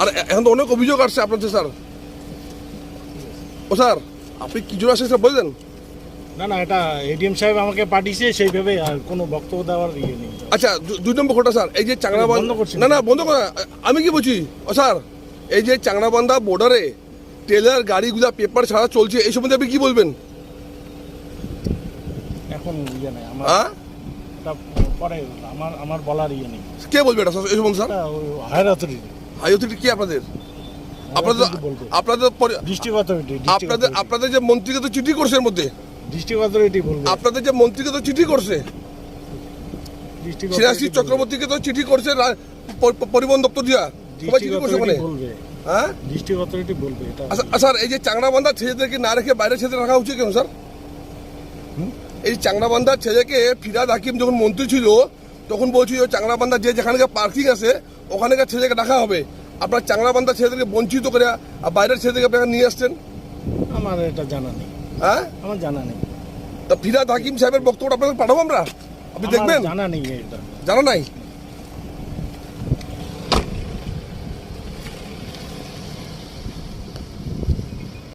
আর এখন তো অনেক অভিযোগ আসছে আপনার কাছে, স্যার। ও স্যার আপনি কি জন্য আসছেন স্যার বললেন না না এটা এডিএম সাহেব আমাকে পাঠিয়েছে সেইভাবে আর কোনো বক্তব্য দেওয়ার ইয়ে নেই। আচ্ছা দুই নম্বর ঘটনা স্যার এই যে চাংড়াবান্ধা। না না বন্ধ করা আমি কি বলছি? ও স্যার এই যে চাংড়াবান্ধা বর্ডারে ট্রেলার গাড়িগুলা পেপার ছাড়া চলছে এই সম্বন্ধে আপনি কি বলবেন? এখন ইয়ে নেই আমার হ্যাঁ? এটা পরে আমার আমার বলার ইয়ে নেই। কে বলবে এটা স্যার এই সম্বন্ধে sir? Higher authority high authority কি আপনাদের? আপনাদের আপনাদের ডিস্ট্রিক্ট অথরিটি আপনাদের আপনাদের যে মন্ত্রীকে তো চিঠি করছে এর মধ্যে? ডিস্ট্রিক্ট অথরিটি বলবে। আপনাদের যে মন্ত্রীকে তো চিঠি করছে? চক্রবর্তীকে তো চিঠি করছে পরিবহন দপ্তর দিয়া। সবাই চিঠি করছে হ্যাঁ? ডিস্ট্রিক্ট অথরিটি বলবে এটা আচ্ছা স্যার এই যে চাংড়াবান্ধা ছেলেদেরকে না রেখে বাইরে ছেলে রাখা উচিত কেন স্যার? এই চাংড়াবান্ধার ছেলেকে ফিরাদ হাকিম যখন মন্ত্রী ছিল তখন বলছি ওই চাংলাবান্ধা যে যেখানে পার্কিং আছে ওখানকার ছেলেকে রাখা হবে। আপনার চাংলাবান্ধা ছেলেদেরকে বঞ্চিত করে আর বাইরের ছেলেদেরকে আপনারা নিয়ে আসছেন? আমার এটা জানা নেই। হ্যাঁ? আমার জানা নেই। তা ফিরাদ হাকিম সাহেবের বক্তব্যটা আপনাকে পাঠাবো আমরা? আপনি দেখবেন? জানা নেই এটা। জানা নাই?